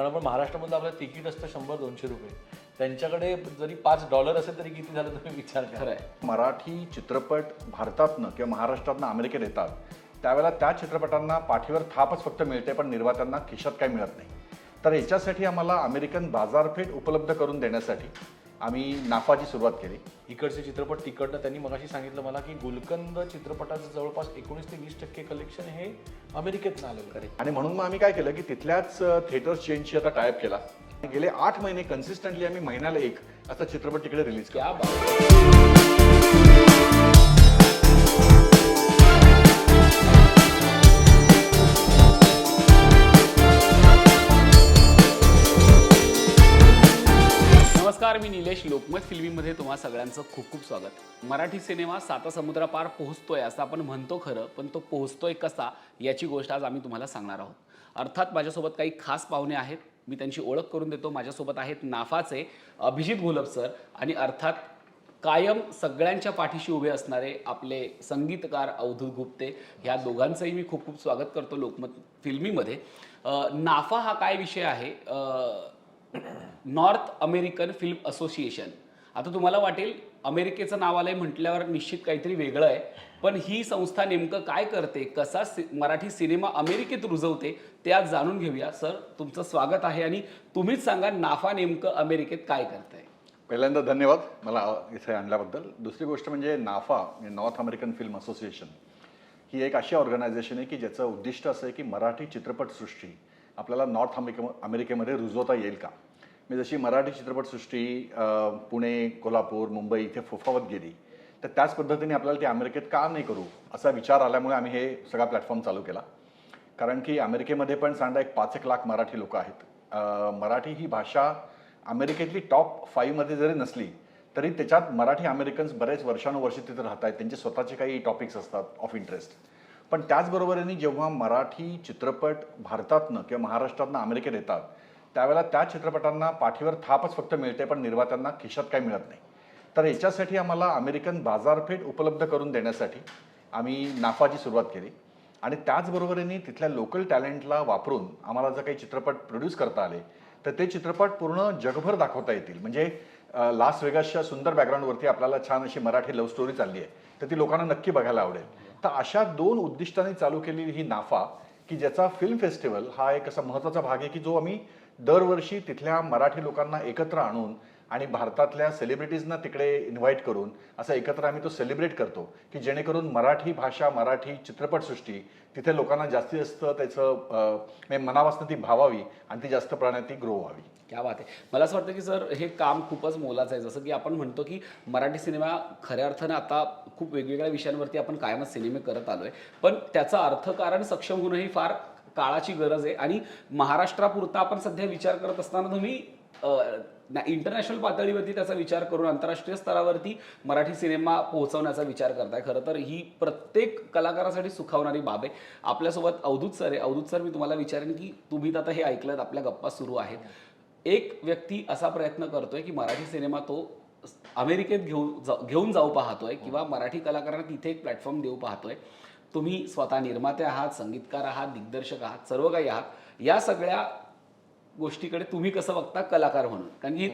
कारण आपण महाराष्ट्रामधलं आपलं तिकीट असतं शंभर दोनशे रुपये. त्यांच्याकडे जरी पाच डॉलर असेल तरी किती झालं तुम्ही विचार करा. खरं आहे मराठी चित्रपट भारतातनं किंवा महाराष्ट्रातनं अमेरिकेत येतात त्यावेळेला त्या चित्रपटांना पाठीवर थापच फक्त मिळते पण निर्मात्यांना खिशात काही मिळत नाही. तर याच्यासाठी आम्हाला अमेरिकन बाजारपेठ उपलब्ध करून देण्यासाठी आम्ही नाफाची सुरुवात केली. इकडचे चित्रपट तिकडनं त्यांनी मगाशी सांगितलं मला की गुलकंद चित्रपटाचं जवळपास एकोणीस ते वीस टक्के कलेक्शन हे अमेरिकेतनं आलेलं आहे. आणि म्हणून मग आम्ही काय केलं की तिथल्याच थिएटर चेनशी आता टायप केला. गेले आठ महिने कन्सिस्टंटली आम्ही महिन्याला एक असा चित्रपट तिकडे रिलीज केला. संदेश लोकमत फिल्मीमध्ये तुम्हा सगळ्यांचं खूप खूप स्वागत. मराठी सिनेमा साता समुद्रापार पोहोचतोय असं आपण म्हणतो खरं पण तो पोहोचतोय कसा याची गोष्ट आज आम्ही तुम्हाला सांगणार आहोत. अर्थात माझ्यासोबत काही खास पाहुणे आहेत मी त्यांची ओळख करून देतो. माझ्यासोबत आहेत नाफाचे अभिजित घोलप सर आणि अर्थात कायम सगळ्यांच्या पाठीशी उभे असणारे आपले संगीतकार अवधूत गुप्ते. ह्या दोघांचंही मी खूप खूप स्वागत करतो लोकमत फिल्मीमध्ये. नाफा हा काय विषय आहे? North American film association. आता तुम्हाला वाटेल अमेरिकेचं नाव आलंय म्हटल्यावर निश्चित काहीतरी वेगळं आहे पण ही संस्था नेमकं काय करते कसा सि मराठी सिनेमा अमेरिकेत रुजवते ते आज जाणून घेऊया. सर तुमचं स्वागत आहे आणि तुम्हीच सांगा नाफा नेमकं अमेरिकेत काय करतंय. पहिल्यांदा धन्यवाद. मला इथे आणल्याबद्दल. दुसरी गोष्ट म्हणजे नाफा म्हणजे नॉर्थ अमेरिकन फिल्म असोसिएशन ही एक अशी ऑर्गनायझेशन आहे की ज्याचं उद्दिष्ट असं आहे की मराठी चित्रपटसृष्टी आपल्याला नॉर्थ अमेरिके अमेरिकेमध्ये रुजवता येईल का? मी जशी मराठी चित्रपटसृष्टी पुणे कोल्हापूर मुंबई इथे फोफावत गेली तर त्याच पद्धतीने आपल्याला ते अमेरिकेत का नाही करू असा विचार आल्यामुळे आम्ही हे सगळा प्लॅटफॉर्म चालू केला. कारण की अमेरिकेमध्ये पण सांगा एक पाच एक लाख मराठी लोक आहेत. मराठी ही भाषा अमेरिकेतली टॉप फाईव्हमध्ये जरी नसली तरी त्याच्यात मराठी अमेरिकन्स बरेच वर्षानुवर्ष तिथे राहत आहेत त्यांचे स्वतःचे काही टॉपिक्स असतात ऑफ इंटरेस्ट पण त्याचबरोबरीने जेव्हा मराठी चित्रपट भारतातनं किंवा महाराष्ट्रातनं अमेरिकेत येतात त्यावेळेला त्या चित्रपटांना पाठीवर थापच फक्त मिळते पण निर्मात्यांना खिशात काही मिळत नाही. तर याच्यासाठी आम्हाला अमेरिकन बाजारपेठ उपलब्ध करून देण्यासाठी आम्ही नाफाची सुरुवात केली. आणि त्याचबरोबरीने तिथल्या लोकल टॅलेंटला वापरून आम्हाला जर काही चित्रपट प्रोड्यूस करता आले तर ते चित्रपट पूर्ण जगभर दाखवता येतील. म्हणजे लास वेगासच्या सुंदर बॅकग्राऊंडवरती आपल्याला छान अशी मराठी लव्ह स्टोरी चालली आहे तर ती लोकांना नक्की बघायला आवडेल. तर अशा दोन उद्दिष्टांनी चालू केलेली ही नाफा की ज्याचा फिल्म फेस्टिवल हा एक असा महत्त्वाचा भाग आहे की जो आम्ही दरवर्षी तिथल्या मराठी लोकांना एकत्र आणून आणि भारतातल्या सेलिब्रिटीजना तिकडे इन्व्हाइट करून असं एकत्र आम्ही तो सेलिब्रेट करतो की जेणेकरून मराठी भाषा मराठी चित्रपटसृष्टी तिथे लोकांना जास्तीत जास्त त्याचं म्हणजे मनापासून ती भावावी आणि ती जास्त प्रमाणात ती ग्रो व्हावी. क्या बात आहे. मला असं वाटतं की सर हे काम खूपच मोलाचं आहे. जसं की आपण म्हणतो की मराठी सिनेमा खऱ्या अर्थानं आता खूप वेगवेगळ्या विषयांवरती आपण कायमच सिनेमे करत आलो आहे पण त्याचं अर्थकारण सक्षम होणं ही फार काळाची गरज आहे. आणि महाराष्ट्रापुरता आपण सध्या विचार करत असताना तुम्ही इंटरनॅशनल पातळीवरती त्याचा विचार करून आंतरराष्ट्रीय स्तरावरती मराठी सिनेमा पोहोचवण्याचा विचार करताय. खरं तर ही प्रत्येक कलाकारासाठी सुखावणारी बाब आहे. आपल्यासोबत अवधूत सर आहे. अवधूत सर मी तुम्हाला विचारेन की तुम्ही तर आता हे ऐकलं आपल्या गप्पा सुरू आहेत. एक व्यक्ती असा प्रयत्न करतोय की मराठी सिनेमा तो अमेरिकेत घेऊन जाऊ घेऊन जाऊ पाहतोय किंवा मराठी कलाकारांना तिथे एक प्लॅटफॉर्म देऊ पाहतोय. तुम्ही स्वतः निर्माते आहात संगीतकार आहात दिग्दर्शक आहात सर्व काही आहात. या सगळ्या गोष्टीकडे तुम्ही कसं बघता कलाकार म्हणून? कारण ही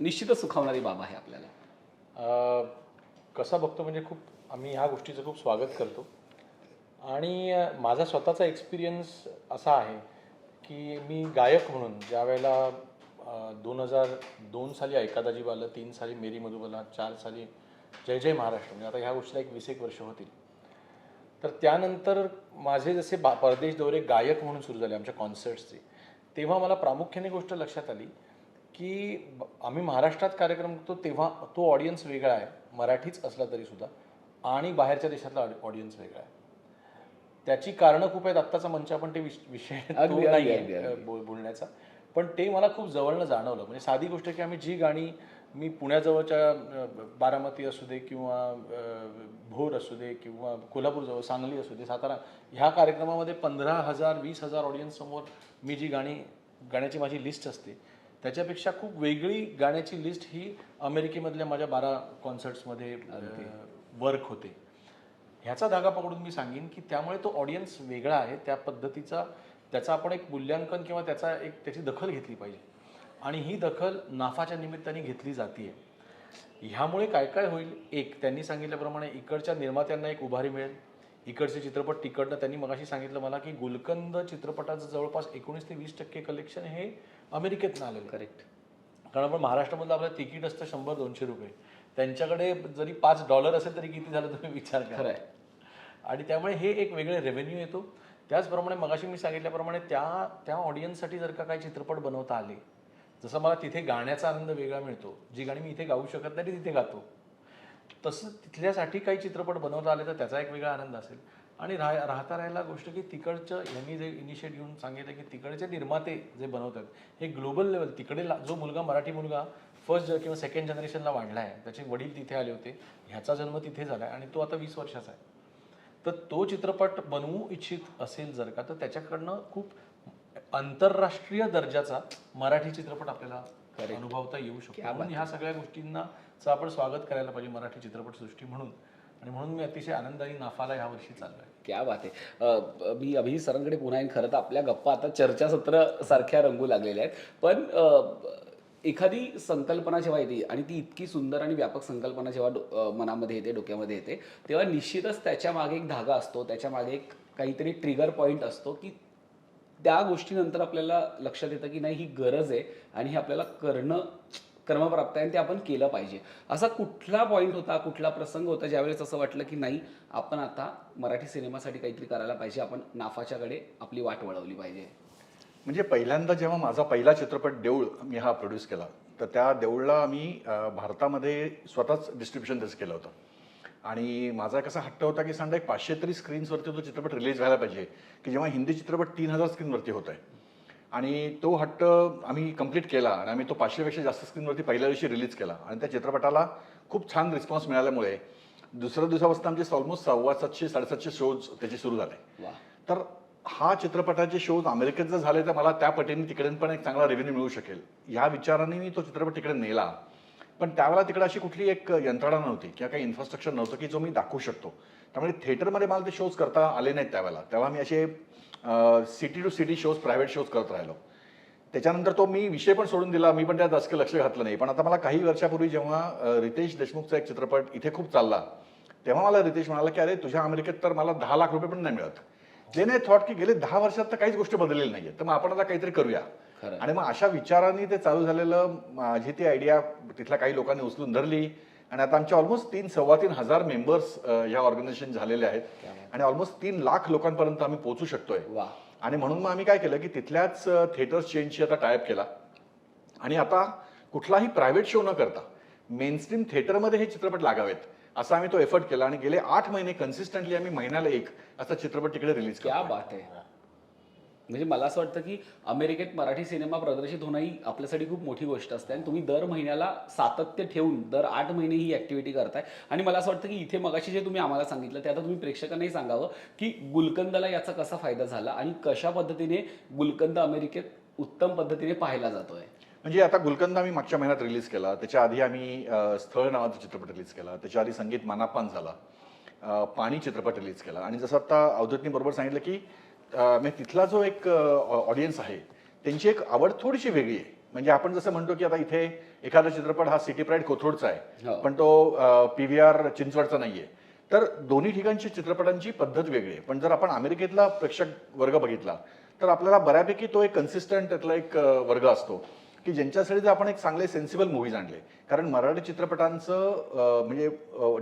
निश्चितच सुखावणारी बाब आहे आपल्याला. कसा बघतो म्हणजे खूप आम्ही ह्या गोष्टीचं खूप स्वागत करतो. आणि माझा स्वतःचा एक्सपिरियन्स असा आहे की मी गायक म्हणून ज्या वेळेला दोन हजार दोन साली ऐकादाजी आलं तीन साली मेरी मधुबाला चार साली जय जय महाराष्ट्र म्हणजे आता ह्या गोष्टीला एक वीस एक वर्ष होतील. तर त्यानंतर माझे जसे बा परदेश दौरे गायक म्हणून सुरू झाले आमच्या कॉन्सर्ट्सचे तेव्हा मला प्रामुख्याने गोष्ट लक्षात आली की आम्ही महाराष्ट्रात कार्यक्रम करतो तेव्हा तो ऑडियन्स वेगळा आहे. मराठीच असला तरी सुद्धा. आणि बाहेरच्या देशातला ऑडियन्स वेगळा आहे. त्याची कारणं खूप आहेत. आत्ताचा मंच आपण ते विष- विषय बोल- बोलण्याचा. पण ते मला खूप जवळनं जाणवलं. म्हणजे साधी गोष्ट की आम्ही जी गाणी मी पुण्याजवळच्या बारामती असू दे किंवा भोर असू दे किंवा कोल्हापूरजवळ सांगली असू दे सातारा ह्या कार्यक्रमामध्ये पंधरा हजार वीस हजार ऑडियन्स समोर मी जी गाणी गाण्याची माझी लिस्ट असते त्याच्यापेक्षा खूप वेगळी गाण्याची लिस्ट ही अमेरिकेमधल्या माझ्या बारा कॉन्सर्ट्समध्ये वर्क होते. ह्याचा धागा पकडून मी सांगेन की त्यामुळे तो ऑडियन्स वेगळा आहे त्या पद्धतीचा त्याचं आपण एक मूल्यांकन किंवा त्याचा एक त्याची दखल घेतली पाहिजे. आणि ही दखल नाफाच्या निमित्ताने घेतली जाते ह्यामुळे काय काय होईल? एक त्यांनी सांगितल्याप्रमाणे इकडच्या निर्मात्यांना एक उभारी मिळेल. इकडचे चित्रपट तिकडनं त्यांनी मगाशी सांगितलं मला की गुलकंद चित्रपटाचं जवळपास एकोणीस ते वीस टक्के कलेक्शन हे अमेरिकेतनं आलेलं. करेक्ट कारण आपण महाराष्ट्रामधलं आपलं तिकीट असतं शंभर दोनशे रुपये. त्यांच्याकडे जरी पाच डॉलर असेल तरी किती झालं तुम्ही विचार करा. खरं आहे आणि त्यामुळे हे एक वेगळे रेव्हेन्यू येतो. त्याचप्रमाणे मगाशी मी सांगितल्याप्रमाणे त्या त्या ऑडियन्ससाठी जर का काही चित्रपट बनवता आले जसं मला तिथे गाण्याचा आनंद वेगळा मिळतो. जी गाणी मी इथे गाऊ शकत नाही तिथे गातो. तसं तिथल्यासाठी काही चित्रपट बनवता आले तर त्याचा एक वेगळा आनंद असेल. आणि राह राहता राहिला गोष्ट की तिकडचं यांनी जे इनिशिएट घेऊन सांगितलं की तिकडचे निर्माते जे बनवतात हे ग्लोबल लेवल तिकडे ला- जो मुलगा मराठी मुलगा फर्स्ट किंवा सेकंड जनरेशनला वाढला आहे त्याचे वडील तिथे आले होते ह्याचा जन्म तिथे झाला आहे आणि तो आता वीस वर्षाचा आहे. तर तो चित्रपट बनवू इच्छित असेल जर का तर त्याच्याकडनं खूप आंतरराष्ट्रीय दर्जाचा मराठी चित्रपट आपल्याला अनुभवता येऊ शकतो. म्हणून ह्या सगळ्या गोष्टींना आपण स्वागत करायला पाहिजे मराठी चित्रपटसृष्टी म्हणून. आणि म्हणून मी अतिशय आनंदाने नाफाला ह्या वर्षी चाललोय. क्या बात आहे. मी अभिजित सरांकडे पुन्हा येईन. खरं तर आपल्या गप्पा आता चर्चासत्र सारख्या रंगू लागलेल्या आहेत. पण एखादी संकल्पना जेव्हा येते आणि ती इतकी सुंदर आणि व्यापक संकल्पना जेव्हा मनामध्ये येते डोक्यामध्ये येते तेव्हा निश्चितच त्याच्यामागे एक धागा असतो. त्याच्यामागे एक काहीतरी ट्रिगर पॉईंट असतो की त्या गोष्टीनंतर आपल्याला लक्षात येतं की नाही ही गरज आहे आणि हे आपल्याला करणं कर्मप्राप्त आहे आणि ते आपण केलं पाहिजे. असा कुठला पॉईंट होता कुठला प्रसंग होता ज्यावेळेस असं वाटलं की नाही आपण आता मराठी सिनेमासाठी काहीतरी करायला पाहिजे आपण नाफाच्याकडे आपली वाट वळवली पाहिजे? म्हणजे पहिल्यांदा जेव्हा माझा पहिला चित्रपट देऊळ मी हा प्रोड्यूस केला तर त्या देऊळला आम्ही भारतामध्ये स्वतःच डिस्ट्रीब्युशन तसं केलं होतं. आणि माझा एक असा हट्ट होता की सांगा एक पाचशे तरी स्क्रीन्सवरती तो चित्रपट रिलीज व्हायला पाहिजे की जेव्हा हिंदी चित्रपट तीन हजार स्क्रीनवरती होत आहे आणि तो हट्ट आम्ही कंप्लीट केला आणि आम्ही तो पाचशेपेक्षा जास्त स्क्रीनवरती पहिल्या दिवशी रिलीज केला. आणि त्या चित्रपटाला खूप छान रिस्पॉन्स मिळाल्यामुळे दुसऱ्या दिवसापासून आमचे ऑलमोस्ट सव्वा सातशे साडेसातशे शोज त्याचे सुरू झाले. तर हा चित्रपटाचे शोज अमेरिकेत जर झाले तर मला त्या पटीने तिकडे पण एक चांगला रेव्हेन्यू मिळू शकेल. या विचाराने मी तो चित्रपट तिकडे नेला. पण त्यावेळेला तिकडे अशी कुठली एक यंत्रणा नव्हती किंवा काही इन्फ्रास्ट्रक्चर नव्हतं की जो मी दाखवू शकतो. त्यामुळे थिएटरमध्ये मला ते शोज करता आले नाहीत त्यावेळेला. तेव्हा मी असे city to city shows private shows करत राहिलो. त्याच्यानंतर तो मी विषय पण सोडून दिला. मी पण त्यात जास्त लक्ष घातलं नाही. पण आता मला काही वर्षापूर्वी जेव्हा रितेश देशमुखचा एक चित्रपट इथे खूप चालला तेव्हा मला रितेश म्हणाला की अरे तुझ्या अमेरिकेत तर मला दहा लाख रुपये पण नाही मिळत. जे नाही थॉट की गेले दहा वर्षात तर काहीच गोष्ट बदललेली नाहीये. तर मग आपण आता काहीतरी करूया. आणि मग अशा विचारांनी ते चालू झालेलं माझी ती आयडिया तिथल्या काही लोकांनी उचलून धरली. आणि आता आमचे ऑलमोस्ट तीन सव्वा तीन हजार मेंबर्स या ऑर्गनायझेशन झालेले आहेत. आणि ऑलमोस्ट तीन लाख लोकांपर्यंत आम्ही पोहोचू शकतोय. वा. आणि म्हणून मग आम्ही काय केलं की तिथल्याच थिएटर्स चेनशी आता टायप केला. आणि आता कुठलाही प्रायव्हेट शो न करता मेनस्ट्रीम थिएटरमध्ये हे चित्रपट लागावेत असा आम्ही तो एफर्ट केला. आणि गेले आठ महिने कन्सिस्टंटली आम्ही महिन्याला एक असा चित्रपट तिकडे रिलीज केला बात आहे. म्हणजे मला असं वाटतं की अमेरिकेत मराठी सिनेमा प्रदर्शित होणं ही आपल्यासाठी खूप मोठी गोष्ट असते आणि तुम्ही दर महिन्याला सातत्य ठेवून दर आठ महिने ही ऍक्टिव्हिटी करताय. आणि मला असं वाटतं की इथे मगाशी जे तुम्ही आम्हाला सांगितलं ते आता तुम्ही प्रेक्षकांनाही सांगावं की गुलकंदाला याचा कसा फायदा झाला आणि कशा पद्धतीने गुलकंद अमेरिकेत उत्तम पद्धतीने पाहायला जातोय? म्हणजे आता गुलकंद आम्ही मागच्या महिन्यात रिलीज केला. त्याच्या आधी आम्ही स्थळ नावाचा चित्रपट रिलीज केला. त्याच्या आधी संगीत मानापान झाला. पाणी चित्रपट रिलीज केला. आणि जसं आता अवधूतनी बरोबर सांगितलं की म्हणजे तिथला जो एक ऑडियन्स आहे त्यांची एक आवड थोडीशी वेगळी आहे. म्हणजे आपण जसं म्हणतो की आता इथे एखादा चित्रपट हा सिटी प्राईड कोथरूडचा आहे हो. पण तो पी व्ही आर चिंचवडचा नाहीये. तर दोन्ही ठिकाणची चित्रपटांची पद्धत वेगळी आहे. पण जर आपण अमेरिकेतला प्रेक्षक वर्ग बघितला तर आपल्याला बऱ्यापैकी तो एक कन्सिस्टंट त्यातला एक वर्ग असतो. की ज्यांच्यासाठी जर आपण एक चांगले सेन्सिबल मूवीज आणले. कारण मराठी चित्रपटांचं म्हणजे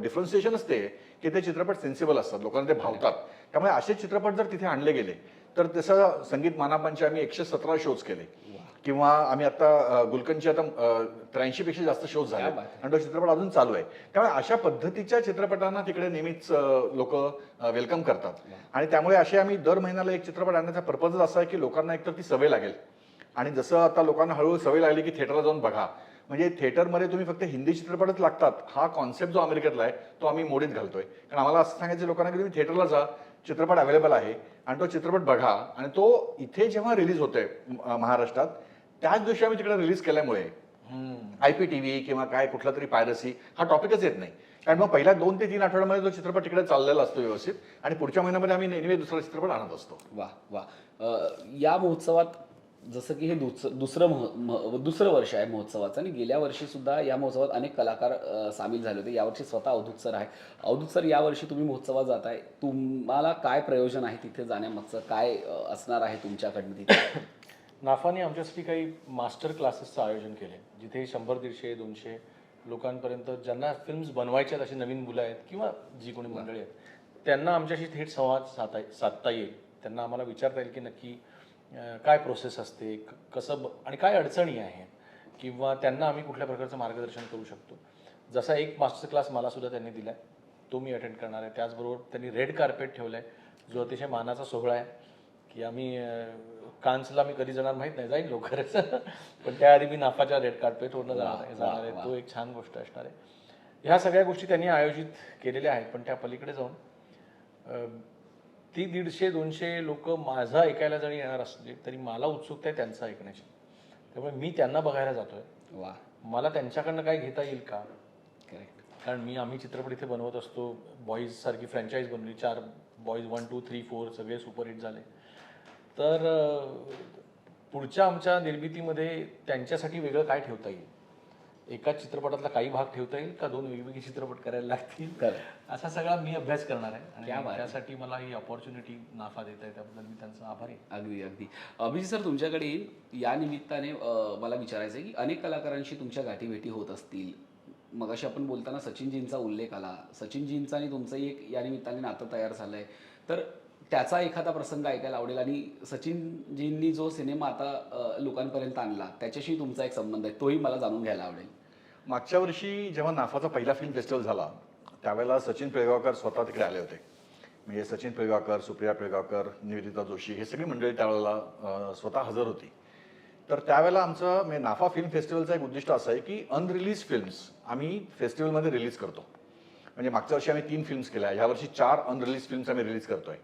डिफरन्सिएशनच ते की ते चित्रपट सेन्सिबल असतात. लोकांना ते भावतात. त्यामुळे असे चित्रपट जर तिथे आणले गेले तर तसं संगीत मानापांचे आम्ही एकशे सतरा शोज केले. किंवा आम्ही आता अ, गुलकंदचे आता त्र्याऐंशी पेक्षा जास्त शोज झाले. आणि तो चित्रपट अजून चालू आहे. त्यामुळे अशा पद्धतीच्या चित्रपटांना तिकडे नेहमीच लोक वेलकम करतात. आणि त्यामुळे असे आम्ही दर महिन्याला एक चित्रपट आणण्याचा पर्पजच असा आहे की लोकांना एकतर ती सवय लागेल. आणि जसं आता लोकांना हळूहळू सवय लागली की थिएटरला जाऊन बघा. म्हणजे थिएटरमध्ये तुम्ही फक्त हिंदी चित्रपटच लागतात. हा कॉन्सेप्ट जो अमेरिकेतला आहे तो आम्ही मोडीत घालतोय. कारण आम्हाला असं सांगायचं लोकांना की तुम्ही थिएटरला जा. चित्रपट अवेलेबल आहे. आणि तो चित्रपट बघा. आणि तो इथे जेव्हा रिलीज होतोय महाराष्ट्रात त्याच दिवशी आम्ही तिकडे रिलीज केल्यामुळे आय पी टी व्ही किंवा काय कुठला तरी पायरसी हा टॉपिकच येत नाही. कारण मग पहिल्या दोन ते तीन आठवड्यामध्ये तो चित्रपट तिकडे चाललेला असतो व्यवस्थित. आणि पुढच्या महिन्यामध्ये आम्ही नेहमी दुसरा चित्रपट आणत असतो. वा वा या महोत्सवात जसं की हे दुस दुसरं मह दुसरं वर्ष आहे महोत्सवाचं. आणि गेल्या वर्षीसुद्धा या महोत्सवात अनेक कलाकार सामील झाले होते. यावर्षी स्वतः अवधूत सर आहे. अवधूत सर यावर्षी तुम्ही महोत्सवात जाताय तुम्हाला काय प्रयोजन आहे तिथे जाण्यामागचं? काय असणार आहे तुमच्याकडनं तिथे? नाफाने आमच्यासाठी काही मास्टर क्लासेसचं आयोजन केले जिथे शंभर दीडशे दोनशे लोकांपर्यंत ज्यांना फिल्म्स बनवायचे आहेत अशी नवीन मुलं आहेत किंवा जी कोणी मंडळी आहेत त्यांना आमच्याशी थेट संवाद साधता साधता येईल. त्यांना आम्हाला विचारता येईल की नक्की काय प्रोसेस असते? कसं आणि काय अडचणी आहेत? किंवा त्यांना आम्ही कुठल्या प्रकारचं मार्गदर्शन करू शकतो? जसा एक मास्टर क्लास मला सुद्धा त्यांनी दिला आहे तो मी अटेंड करणार आहे. त्याचबरोबर त्यांनी रेड कार्पेट ठेवलं आहे जो अतिशय मानाचा सोहळा आहे. की आम्ही कान्सला मी कधी जाणार माहीत नाही. जाईल लवकरच. पण त्याआधी मी नाफाच्या रेड कार्पेटवरनं जाणार आहे जाणार आहे. तो एक छान गोष्ट असणार आहे. ह्या सगळ्या गोष्टी त्यांनी आयोजित केलेल्या आहेत. पण त्या पलीकडे जाऊन ती दीडशे दोनशे लोक माझं ऐकायला जरी येणार असले तरी मला उत्सुकता आहे त्यांचं ऐकण्याची. त्यामुळे मी त्यांना बघायला जातोय. वा. मला त्यांच्याकडनं काय घेता येईल का? करेक्ट कारण मी आम्ही चित्रपट इथे बनवत असतो. बॉईज सारखी फ्रँचाईज बनवली. चार boys one two three four सगळे सुपरहिट झाले. तर पुढच्या आमच्या निर्मितीमध्ये त्यांच्यासाठी वेगळं काय ठेवता येईल? एका चित्रपटातला काही भाग ठेवता येईल का दोन वेगवेगळे चित्रपट करायला लागतील? असा सगळा मी अभ्यास करणार आहे. आणि आहे. त्यासाठी मला ही ऑपॉर्च्युनिटी नाफा देत आहे. त्याबद्दल मी त्यांचा आभारी आहे. अगदी अगदी. अभिजित सर तुमच्याकडे या निमित्ताने मला विचारायचं आहे की अनेक कलाकारांशी तुमच्या गाठीभेटी होत असतील. मग अशी आपण बोलताना सचिनजींचा उल्लेख आला. सचिनजींचा आणि तुमचंही एक या निमित्ताने नातं तयार झालंय. तर त्याचा एखादा प्रसंग ऐकायला आवडेल. आणि सचिनजींनी जो सिनेमा आता लोकांपर्यंत आणला त्याच्याशी तुमचा एक संबंध आहे तोही मला जाणून घ्यायला आवडेल. मागच्या वर्षी जेव्हा नाफाचा पहिला फिल्म फेस्टिवल झाला त्यावेळेला सचिन पिळगावकर स्वतः तिकडे आले होते. म्हणजे सचिन पिळगावकर सुप्रिया पिळगावकर निवेदिता जोशी हे सगळी मंडळी त्यावेळेला स्वतः हजर होती. तर त्यावेळेला आमचं म्हणजे नाफा फिल्म फेस्टिवलचं एक उद्दिष्ट असं आहे की अनरिलीज फिल्म्स आम्ही फेस्टिवलमध्ये रिलीज करतो. म्हणजे मागच्या वर्षी आम्ही तीन फिल्म्स केल्या यावर्षी चार अनरिलीज फिल्म्स आम्ही रिलीज करतोय.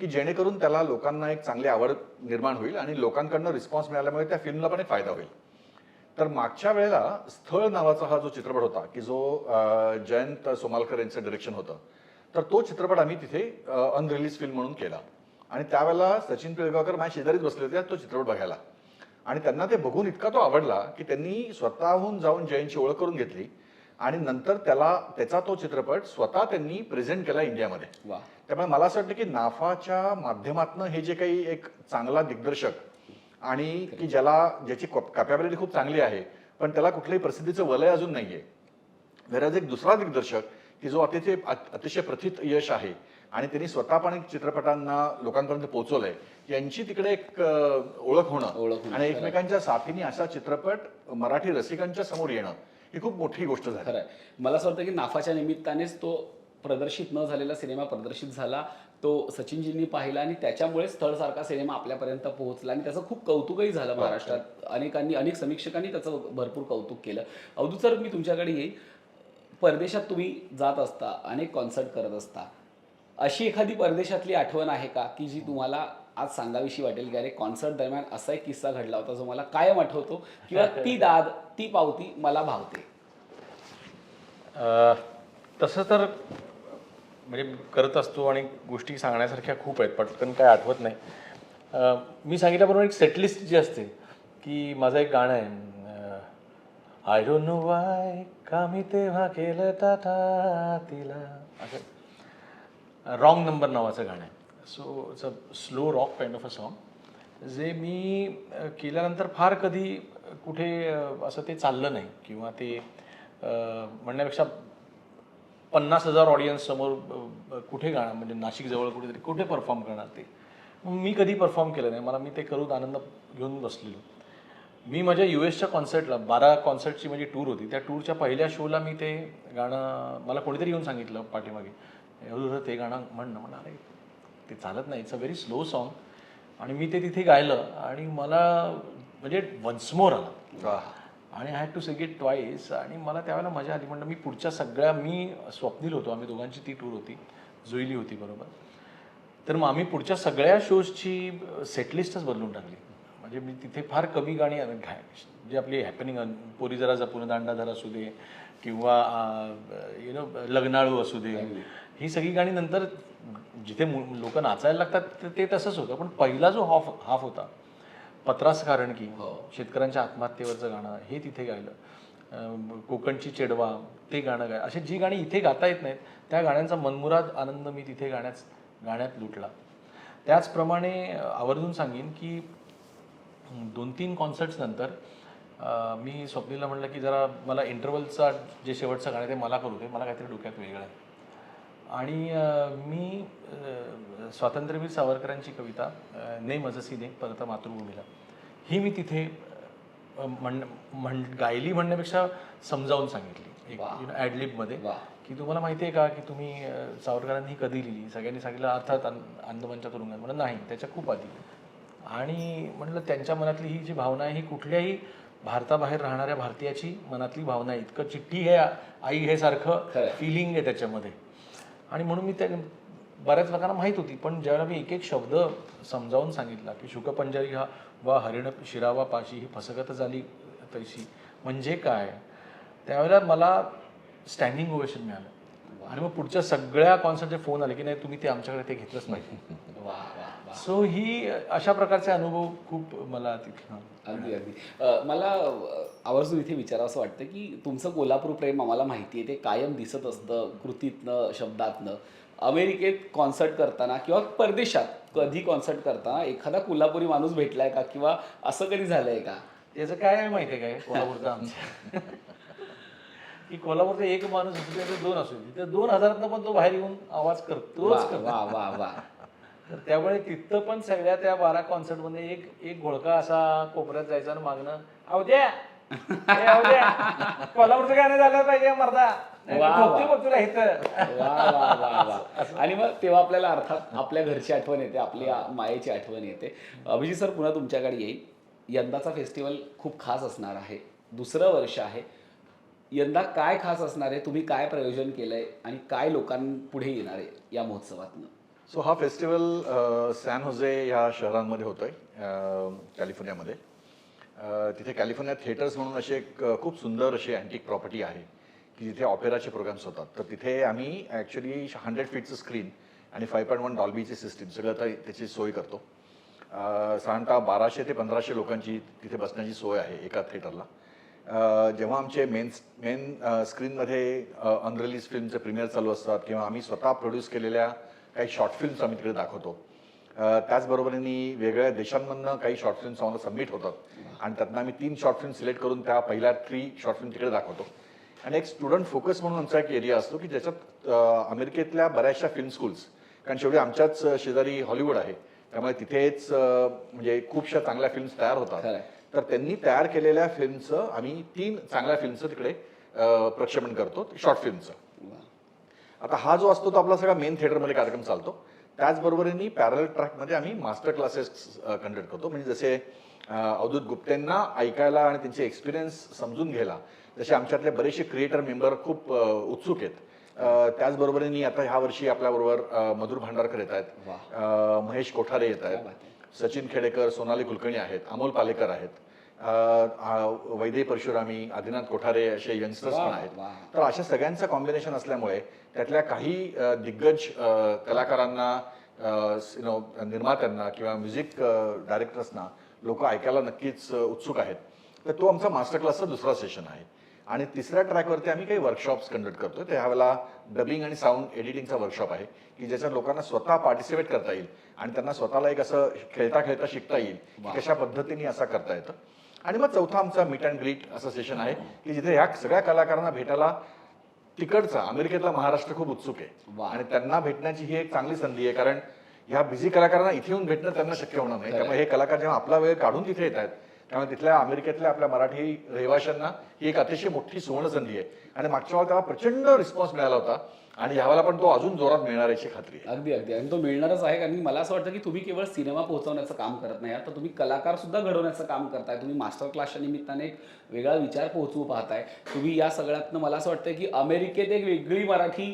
की जेणेकरून त्याला लोकांना एक चांगली आवड निर्माण होईल आणि लोकांकडनं रिस्पॉन्स मिळाल्यामुळे त्या फिल्मला पण एक फायदा होईल. तर मागच्या वेळेला स्थळ नावाचा हा जो चित्रपट होता की जो जयंत सोमालकर यांचं डिरेक्शन होतं तर तो चित्रपट आम्ही तिथे अनरिलीज फिल्म म्हणून केला. आणि त्यावेळेला सचिन पिळगावकर माझ्या शेजारीच बसले होते तो चित्रपट बघायला. आणि त्यांना ते बघून इतका तो आवडला की त्यांनी स्वतःहून जाऊन जयंतची ओळख करून घेतली. आणि नंतर त्याला त्याचा तो चित्रपट स्वतः त्यांनी प्रेझेंट केला इंडियामध्ये. त्यामुळे मला असं वाटतं की नाफाच्या माध्यमातनं हे जे काही एक चांगला दिग्दर्शक आणि की ज्याला ज्याची कॅपॅबिलिटी खूप चांगली आहे पण त्याला कुठल्याही प्रसिद्धीचं वलय अजून नाहीये. वेराज एक दुसरा दिग्दर्शक की जो अतिशय अत- अतिशय प्रथित यश आहे आणि त्यांनी स्वतः पण चित्रपटांना लोकांपर्यंत पोहोचवलंय यांची तिकडे एक ओळख होणं, आणि एकमेकांच्या साथीने असा चित्रपट मराठी रसिकांच्या समोर येणं ही खूप मोठी गोष्ट झाली. खरंय. मला असं वाटतं की नाफाच्या निमित्तानेच तो प्रदर्शित न झालेला सिनेमा प्रदर्शित झाला. तो सचिनजींनी पाहिला आणि त्याच्यामुळे स्थळसारखा सिनेमा आपल्यापर्यंत पोहोचला आणि त्याचं खूप कौतुकही झालं महाराष्ट्रात. अनेकांनी अनेक समीक्षकांनी त्याचं भरपूर कौतुक केलं. अवधूत सर मी तुमच्याकडे येईल परदेशात तुम्ही जात असता अनेक कॉन्सर्ट करत असता. अशी एखादी परदेशातली आठवण आहे का की जी तुम्हाला आज सांगावीशी वाटेल की अरे कॉन्सर्ट दरम्यान असा एक किस्सा घडला होता जो मला कायम आठवतो. किंवा ती दाद ती पावती मला भावते. अ, तसं तर म्हणजे करत असतो आणि गोष्टी सांगण्यासारख्या खूप आहेत पटकन काय आठवत नाही. अ, मी सांगितल्याबरोबर एक सेटलिस्ट जी असते की माझं एक गाणं आहे. आय डोंट नो वाय का मी तेव्हा केलं टाटा तिला. असं. रॉंग नंबर नावाचं गाणं आहे. So it's a slow rock kind of a song जे मी केल्यानंतर फार कधी कुठे असं ते चाललं नाही. किंवा ते म्हणण्यापेक्षा पन्नास हजार ऑडियन्स समोर कुठे गाणं म्हणजे नाशिकजवळ कुठेतरी कुठे परफॉर्म करणार ते? मी कधी परफॉर्म केलं नाही. मला मी ते करून आनंद घेऊन बसलेलो. मी माझ्या यू एसच्या कॉन्सर्टला बारा कॉन्सर्टची माझी टूर होती. त्या टूरच्या पहिल्या शोला मी ते गाणं मला कोणीतरी येऊन सांगितलं पाठीमागे. एवढं ते गाणं म्हणणं ना. म्हणा ते चालत नाही. It's a very slow song आणि मी ते तिथे गायलं आणि मला म्हणजे वन्स मोर आला. आणि I had to sing it twice आणि मला त्यावेळेला मजा आली. म्हणलं मी पुढच्या सगळ्या मी स्वप्नील होतो. आम्ही दोघांची ती टूर होती. जुईली होती बरोबर. तर मग आम्ही पुढच्या सगळ्या शोजची सेटलिस्टच बदलून टाकली. म्हणजे मी तिथे फार कमी गाणी जी आपली हॅपनिंग पोरी जरा जपून दांडाधर असू दे. किंवा यु नो लग्नाळू असू दे. ही सगळी गाणी नंतर जिथे लोक नाचायला लागतात ते- तसंच होतं. पण पहिला जो हाफ हाफ होता पत्रास कारण की शेतकऱ्यांच्या आत्महत्येवरचं गाणं हे तिथे गायलं. कोकणची चेडवा ते गाणं गाय अशी जी गाणी इथे गाता येत नाहीत त्या गाण्यांचा मनमुराद आनंद मी तिथे गाण्यात गाण्यात लुटला. त्याचप्रमाणे आवर्जून सांगेन की दोन तीन कॉन्सर्ट्स नंतर मी स्वप्नीला म्हणलं की जरा मला इंटरवलचा जे शेवटचं गाणं आहे ते मला करू दे. मला काहीतरी डोक्यात वेगळं आहे. आणि मी स्वातंत्र्यवीर सावरकरांची कविता ने मजसी ने परत मातृभूमीला. ही मी तिथे म्हण म्हण गायली म्हणण्यापेक्षा समजावून सांगितली. एक ॲडलिपमध्ये. की तुम्हाला माहिती आहे का की तुम्ही सावरकरांनी ही कधी लिहिली? सगळ्यांनी सांगितलं अर्थात अंदमानच्या तुरुंगात. म्हणून नाही त्याच्या खूप आधी. आणि म्हटलं त्यांच्या मनातली ही जी भावना आहे ही कुठल्याही भारताबाहेर राहणाऱ्या भारतीयाची मनातली भावना आहे. इतकं चिठ्ठी हे आई हे सारखं. फिलिंग आहे. त्याच्यामध्ये. आणि म्हणून मी त्या बऱ्याच लोकांना माहीत होती पण ज्यावेळेला मी एक एक शब्द समजावून सांगितला की शुकपंजारी हा वा हरिण शिरावा पाशी ही फसगत झाली तैशी म्हणजे काय? त्यावेळेला मला स्टँडिंग ओवेशन मिळालं. आणि मग पुढच्या सगळ्या कॉन्सर्टचे फोन आले की नाही तुम्ही ते आमच्याकडे ते घेतलंच वा वा सो ही अशा प्रकारचे अनुभव खूप मला तिथे अगदी अगदी. अ, मला अ, आवर्जून इथे विचारावं असं वाटतं की तुमचं कोल्हापूर प्रेम आम्हाला माहिती आहे ते कायम दिसत असतं कृतीतनं शब्दातनं. अमेरिकेत कॉन्सर्ट करताना किंवा परदेशात कधी कॉन्सर्ट करताना एखादा कोल्हापुरी माणूस भेटलाय का किंवा असं कधी झालंय का? त्याचं काय आहे माहिती आहे काय? कोल्हापूरचा आमच्या की कोल्हापूरचा एक माणूस असू दे दोन असू दे. तिथे दोन हजारातनं पण तो बाहेर येऊन आवाज वा करतोच करतो. वा वा वा. तर त्यामुळे तिथं पण सगळ्या त्या बारा कॉन्सर्टमध्ये एक एक घोळका असा कोपऱ्यात जायचा आणि मागणं अहो द्या ए, अहो द्या कोल्हापूरचं गाणं झालं पाहिजे मर्दा तुला इथं. आणि मग तेव्हा आपल्याला अर्थात आपल्या घरची आठवण येते आपल्या मायेची आठवण येते. अभिजित सर पुन्हा तुमच्याकडे येईल. यंदाचा फेस्टिवल खूप खास असणार आहे. दुसरं वर्ष आहे. यंदा काय खास असणार आहे? तुम्ही काय प्रयोजन केलंय? आणि काय लोकांपुढे येणार आहे या महोत्सवातनं? सो हा फेस्टिवल सॅन होजे ह्या शहरांमध्ये होतोय uh, आहे कॅलिफोर्नियामध्ये uh, तिथे कॅलिफोर्निया थिएटर्स म्हणून असे एक uh, खूप सुंदर अशी अँटिक प्रॉपर्टी आहे की जिथे ऑपेराचे प्रोग्राम्स होतात. तर तिथे आम्ही ॲक्च्युली हंड्रेड फीटचं स्क्रीन आणि फाय पॉईंट वन डॉल्बीची सिस्टीम सगळं आता त्याची सोय करतो. साधारणतः बाराशे ते पंधराशे लोकांची तिथे बसण्याची सोय आहे एका थिएटरला जेव्हा आमचे मेन मेन स्क्रीनमध्ये अनरिलीज फिल्मचे प्रीमियर चालू असतात किंवा आम्ही स्वतः प्रोड्यूस केलेल्या काही शॉर्ट फिल्म्स आम्ही तिकडे दाखवतो. त्याचबरोबरीने वेगळ्या देशांमधनं काही शॉर्ट फिल्म्स आम्हाला सबमिट होतात आणि त्यातनं आम्ही तीन शॉर्ट फिल्म सिलेक्ट करून त्या पहिल्या थ्री शॉर्ट फिल्म तिकडे दाखवतो. आणि एक स्टुडंट फोकस म्हणून आमचा एक एरिया असतो की ज्याच्यात अमेरिकेतल्या बऱ्याचशा फिल्म स्कूल्स कारण शेवटी आमच्याच शेजारी हॉलिवूड आहे. त्यामुळे तिथेच म्हणजे खूपशा चांगल्या फिल्म्स तयार होतात. तर त्यांनी तयार केलेल्या फिल्मचं आम्ही तीन चांगल्या फिल्मचं तिकडे प्रक्षेपण करतो. शॉर्ट फिल्मचं. आता हा जो असतो तो आपला सगळा मेन थिएटरमध्ये कार्यक्रम चालतो. त्याचबरोबरीने पॅरल ट्रॅकमध्ये आम्ही मास्टर क्लासेस कंडक्ट करतो. म्हणजे जसे अवधूत गुप्तेंना ऐकायला आणि त्यांचे एक्सपिरियन्स समजून घ्यायला जसे आमच्यातले बरेचसे क्रिएटर मेंबर खूप उत्सुक आहेत. त्याचबरोबरीने आता ह्या वर्षी आपल्याबरोबर मधुर भांडारकर येत आहेत. महेश कोठारे येत आहेत. सचिन खेडेकर सोनाली कुलकर्णी आहेत. अमोल पालेकर आहेत. वैदे परशुरामी आदिनाथ कोठारे असे यंगस्टर्स पण आहेत. तर अशा सगळ्यांचं कॉम्बिनेशन असल्यामुळे त्यातल्या काही दिग्गज कलाकारांना यु नो निर्मात्यांना किंवा म्युझिक डायरेक्टर्सना लोक ऐकायला नक्कीच उत्सुक आहेत. तर तो आमचा मास्टर क्लासचा दुसरा सेशन आहे. आणि तिसऱ्या ट्रॅकवरती आम्ही काही वर्कशॉप्स कंडक्ट करतो त्यावेळेला डबिंग आणि साऊंड एडिटिंगचा वर्कशॉप आहे की ज्याच्यात लोकांना स्वतः पार्टिसिपेट करता येईल आणि त्यांना स्वतःला एक असं खेळता खेळता शिकता येईल कशा पद्धतीने असं करता येतं. आणि मग चौथा आमचा मीट अँड ग्रीट असं सेशन आहे की जिथे ह्या सगळ्या कलाकारांना भेटायला तिकडचा अमेरिकेतला महाराष्ट्र खूप उत्सुक आहे. आणि त्यांना भेटण्याची ही एक चांगली संधी आहे कारण ह्या बिझी कलाकारांना इथे येऊन भेटणं त्यांना शक्य होणार नाही. त्यामुळे हे कलाकार जेव्हा आपला वेळ काढून तिथे येत आहेत त्यामुळे तिथल्या अमेरिकेतल्या आपल्या मराठी रहिवाशांना ही एक अतिशय मोठी सुवर्ण संधी आहे. आणि मागच्या वेळेला तेव्हा प्रचंड रिस्पॉन्स मिळाला होता. आणि ह्यावेळेला पण तो अजून जोरात मिळणार याची खात्री आहे. अगदी अगदी. आणि तो मिळणारच आहे कारण की मला असं वाटतं की तुम्ही केवळ सिनेमा पोहोचवण्याचं काम करत नाही तर तुम्ही कलाकार सुद्धा घडवण्याचं काम करताय. तुम्ही मास्टर क्लासच्या निमित्ताने एक वेगळा विचार पोहोचवू पाहताय. तुम्ही या सगळ्यातनं मला असं वाटतं की अमेरिकेत एक वेगळी मराठी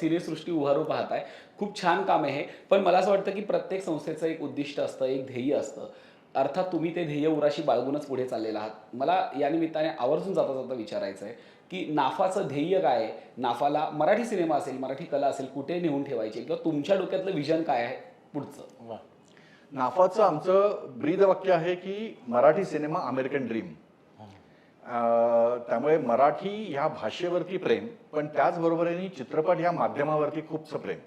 सिनेसृष्टी उभारू पाहताय. खूप छान काम आहे पण मला असं वाटतं की प्रत्येक संस्थेचं एक उद्दिष्ट असतं एक ध्येय असतं. अर्थात तुम्ही ते ध्येय उराशी बाळगूनच पुढे चाललेला आहात. मला या निमित्ताने आवर्जून जाता जाता विचारायचं आहे की नाफाचं ध्येय काय? आहे नाफाला मराठी सिनेमा असेल मराठी कला असेल कुठे नेऊन ठेवायची? किंवा तुमच्या डोक्यातलं विजन काय आहे पुढचं? वा. नाफाचं आमचं ब्रीद वाक्य आहे की मराठी सिनेमा अमेरिकन ड्रीम. त्यामुळे मराठी ह्या भाषेवरती प्रेम पण त्याचबरोबरीने चित्रपट ह्या माध्यमावरती खूपचं प्रेम.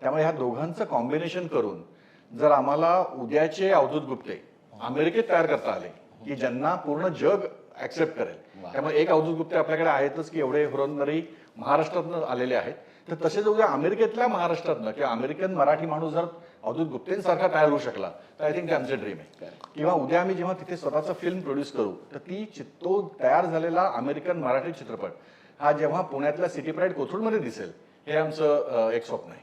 त्यामुळे ह्या दोघांचं कॉम्बिनेशन करून जर आम्हाला उद्याचे अवधूत गुप्ते अमेरिकेत तयार करता आले की ज्यांना पूर्ण जग ऍक्सेप्ट करेल त्यामुळे एक अवधूत गुप्ते आपल्याकडे आहेतच की एवढे हुरंदरी महाराष्ट्रातनं आलेले आहेत. तर तसेच उद्या अमेरिकेतल्या महाराष्ट्रातनं किंवा अमेरिकन मराठी माणूस जर अवधूत गुप्तेंसारखा तयार होऊ शकला तर आय थिंक ते आमचे ड्रीम आहे. किंवा उद्या आम्ही जेव्हा तिथे स्वतःचं फिल्म प्रोड्यूस करू तर ती चि- तो तयार झालेला अमेरिकन मराठी चित्रपट हा जेव्हा पुण्यातल्या सिटी प्राईड कोथरूडमध्ये दिसेल हे आमचं एक स्वप्न आहे.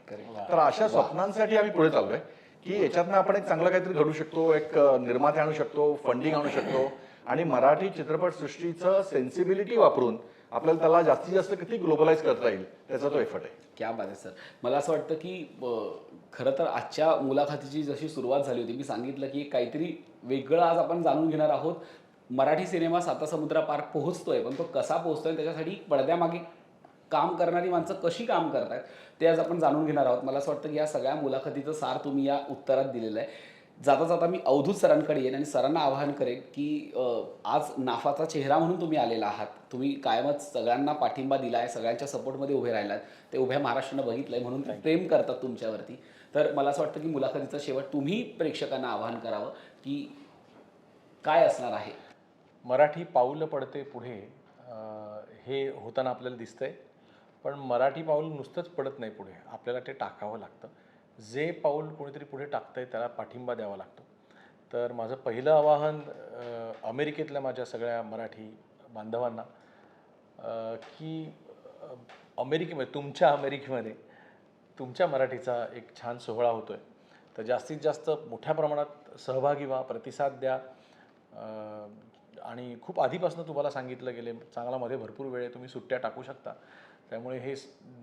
तर अशा स्वप्नांसाठी आम्ही पुढे चाललोय की याच्यातनं आपण एक चांगलं काहीतरी घडू शकतो एक निर्माते आणू शकतो फंडिंग आणू शकतो आणि मराठी चित्रपटसृष्टीचं सेन्सिबिलिटी वापरून आपल्याला त्याला जास्तीत जास्त किती ग्लोबलाइज करता येईल त्याचा तो एफर्ट आहे. क्या बात आहे सर मला असं वाटतं की खरं तर आजच्या मुलाखतीची जशी सुरुवात झाली होती मी सांगितलं की काहीतरी वेगळं आज आपण जाणून घेणार आहोत. मराठी सिनेमा सातासमुद्रापार पोहोचतोय पण तो कसा पोहोचतोय त्याच्यासाठी पडद्यामागे काम करणारी माणसं कशी काम करतात ते आज आपण जाणून घेणार आहोत. मला असं वाटतं की या सगळ्या मुलाखतीचं सार तुम्ही या उत्तरात दिलेलं आहे. जाता जाता मी अवधूत सरांकडे येईन आणि सरांना आवाहन करेन की आज नाफाचा चेहरा म्हणून तुम्ही आलेला आहात. तुम्ही कायमच सगळ्यांना पाठिंबा दिला आहे सगळ्यांच्या सपोर्टमध्ये उभे राहिलात. ते उभ्या महाराष्ट्रानं बघितलंय म्हणून ते प्रेम करतात तुमच्यावरती. तर मला असं वाटतं की मुलाखतीचा शेवट तुम्ही प्रेक्षकांना आवाहन करावं की काय असणार आहे? मराठी पाऊलं पडते पुढे हे होताना आपल्याला दिसतंय. पण मराठी पाऊल नुसतंच पडत नाही पुढे. आपल्याला ते टाकावं लागतं. जे पाऊल कोणीतरी पुढे टाकतंय त्याला पाठिंबा द्यावा लागतो. तर माझं पहिलं आवाहन अमेरिकेतल्या माझ्या सगळ्या मराठी बांधवांना की अमेरिकेमध्ये तुमच्या अमेरिकेमध्ये तुमच्या मराठीचा एक छान सोहळा होतो आहे तर जास्तीत जास्त मोठ्या प्रमाणात सहभागी व्हा प्रतिसाद द्या आणि खूप आधीपासून तुम्हाला सांगितलं गेले चांगला मध्ये भरपूर वेळ आहे तुम्ही सुट्ट्या टाकू शकता. त्यामुळे हे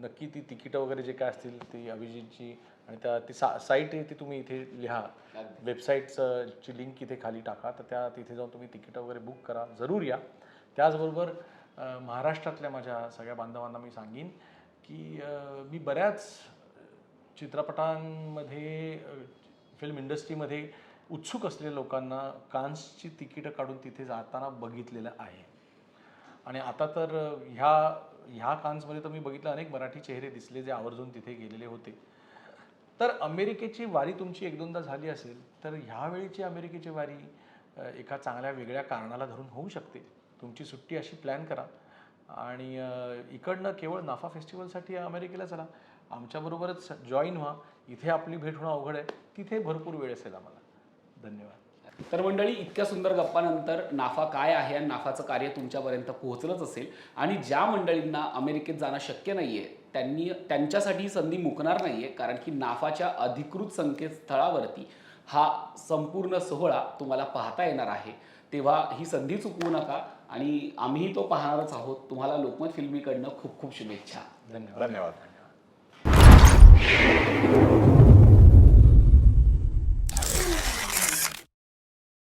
नक्की ती तिकीटं वगैरे जे काय असतील ती अभिजितची आणि त्या ती सा साईट आहे ती तुम्ही इथे लिहा. वेबसाईटचं ची लिंक इथे खाली टाका. तर त्या तिथे जाऊन तुम्ही तिकीटं वगैरे बुक करा. जरूर या. त्याचबरोबर महाराष्ट्रातल्या माझ्या सगळ्या बांधवांना मी सांगेन की मी बऱ्याच चित्रपटांमध्ये फिल्म इंडस्ट्रीमध्ये उत्सुक असलेल्या लोकांना कान्सची तिकीटं काढून तिथे जाताना बघितलेलं आहे. आणि आता तर ह्या ह्या कान्समध्ये तर मी बघितलं अनेक मराठी चेहरे दिसले जे आवर्जून तिथे गेलेले होते. तर अमेरिकेची वारी तुमची एक दोनदा झाली असेल तर ह्यावेळीची अमेरिकेची वारी एका चांगल्या वेगळ्या कारणाला धरून होऊ शकते. तुमची सुट्टी अशी प्लॅन करा. आणि इकडनं केवळ नाफा फेस्टिवलसाठी अमेरिकेला चला. आमच्याबरोबरच जॉईन व्हा. इथे आपली भेट होणं अवघड आहे. तिथे भरपूर वेळ असेल आम्हाला. धन्यवाद. तर मंडळी इतक्या सुंदर गप्पानंतर नाफा काय आहे आणि नाफाचं कार्य तुमच्यापर्यंत पोहोचलंच असेल आणि ज्या मंडळींना अमेरिकेत जाणं शक्य नाहीये त्यांनी त्यांच्यासाठी ही संधी मुकणार नाहीये कारण की नाफाच्या अधिकृत संकेतस्थळावरती हा संपूर्ण सोहळा तुम्हाला पाहता येणार आहे. तेव्हा ही संधी चुकवू नका आणि आम्हीही तो पाहणारच आहोत. तुम्हाला लोकमत फिल्मीकडनं खूप खूप शुभेच्छा. धन्यवाद. धन्यवाद.